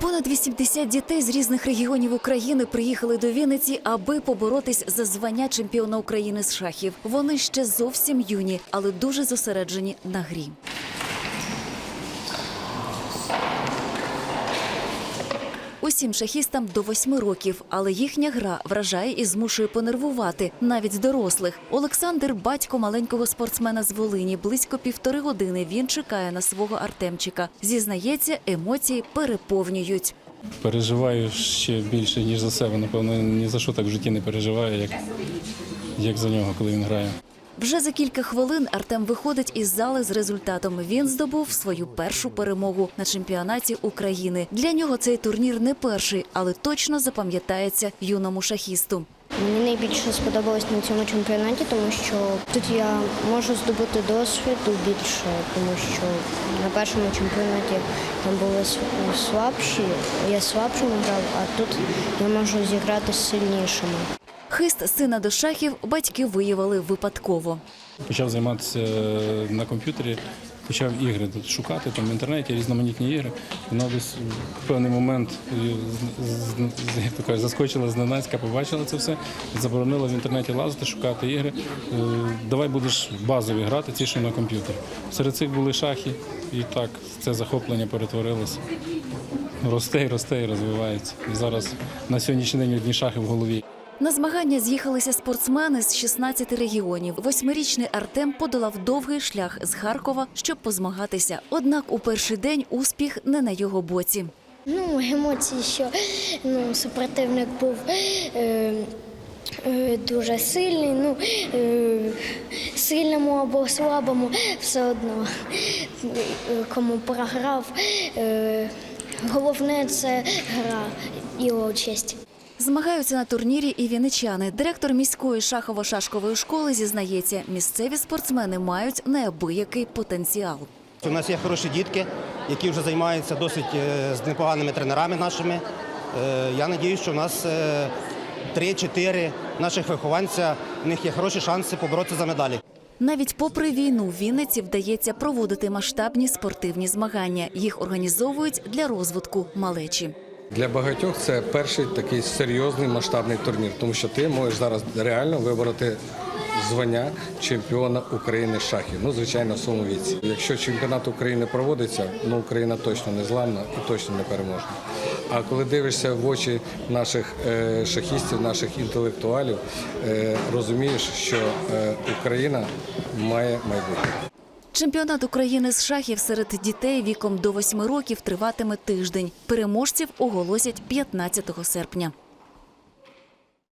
Понад 80 дітей з різних регіонів України приїхали до Вінниці, аби поборотись за звання чемпіона України з шахів. Вони ще зовсім юні, але дуже зосереджені на грі. Усім шахістам до восьми років, але їхня гра вражає і змушує понервувати навіть дорослих. Олександр, батько маленького спортсмена з Волині, близько півтори години він чекає на свого Артемчика. Зізнається, емоції переповнюють. Переживаю ще більше, ніж за себе. Напевно, ні за що так в житті не переживаю, як, як за нього, коли він грає. Вже за кілька хвилин Артем виходить із зали з результатом. Він здобув свою першу перемогу на чемпіонаті України. Для нього цей турнір не перший, але точно запам'ятається юному шахісту. Мені найбільше сподобалось на цьому чемпіонаті, тому що тут я можу здобути досвіду більше, тому що на першому чемпіонаті там були слабші, я слабшими грав, а тут я можу зіграти з сильнішими. Хист сина до шахів батьки виявили випадково. Почав займатися е, на комп'ютері, почав ігри шукати там в інтернеті, різноманітні ігри. Вона десь в певний момент е, заскочила зненацька, побачила це все, заборонила в інтернеті лазити, шукати ігри. Е, Давай будеш базові грати, ті, що на комп'ютері. Серед цих були шахи, і так це захоплення перетворилося. Росте росте і розвивається. І зараз на сьогоднішній день одні шахи в голові. На змагання з'їхалися спортсмени з 16 регіонів. Восьмирічний Артем подолав довгий шлях з Харкова, щоб позмагатися. Однак у перший день успіх не на його боці. Ну, емоції, що ну, супротивник був е, е, дуже сильний. Ну, е, сильному або слабому все одно, е, кому програв. Е, головне це гра і участь. Змагаються на турнірі і вінничани. Директор міської шахово-шашкової школи зізнається, місцеві спортсмени мають неабиякий потенціал. У нас є хороші дітки, які вже займаються досить е, з непоганими тренерами нашими. Е, Я сподіваюся, що в нас е, 3-4 наших вихованця, в них є хороші шанси поборотися за медалі. Навіть попри війну в Вінниці вдається проводити масштабні спортивні змагання. Їх організовують для розвитку малечі. Для багатьох це перший такий серйозний масштабний турнір, тому що ти можеш зараз реально вибороти звання чемпіона України шахів. Ну, звичайно, в своєму віці. Якщо чемпіонат України проводиться, ну Україна точно не зламна і точно не переможна. А коли дивишся в очі наших е, шахістів, наших інтелектуалів, е, розумієш, що е, Україна має майбутнє. Чемпіонат України з шахів серед дітей віком до 8 років триватиме тиждень. Переможців оголосять 15 серпня.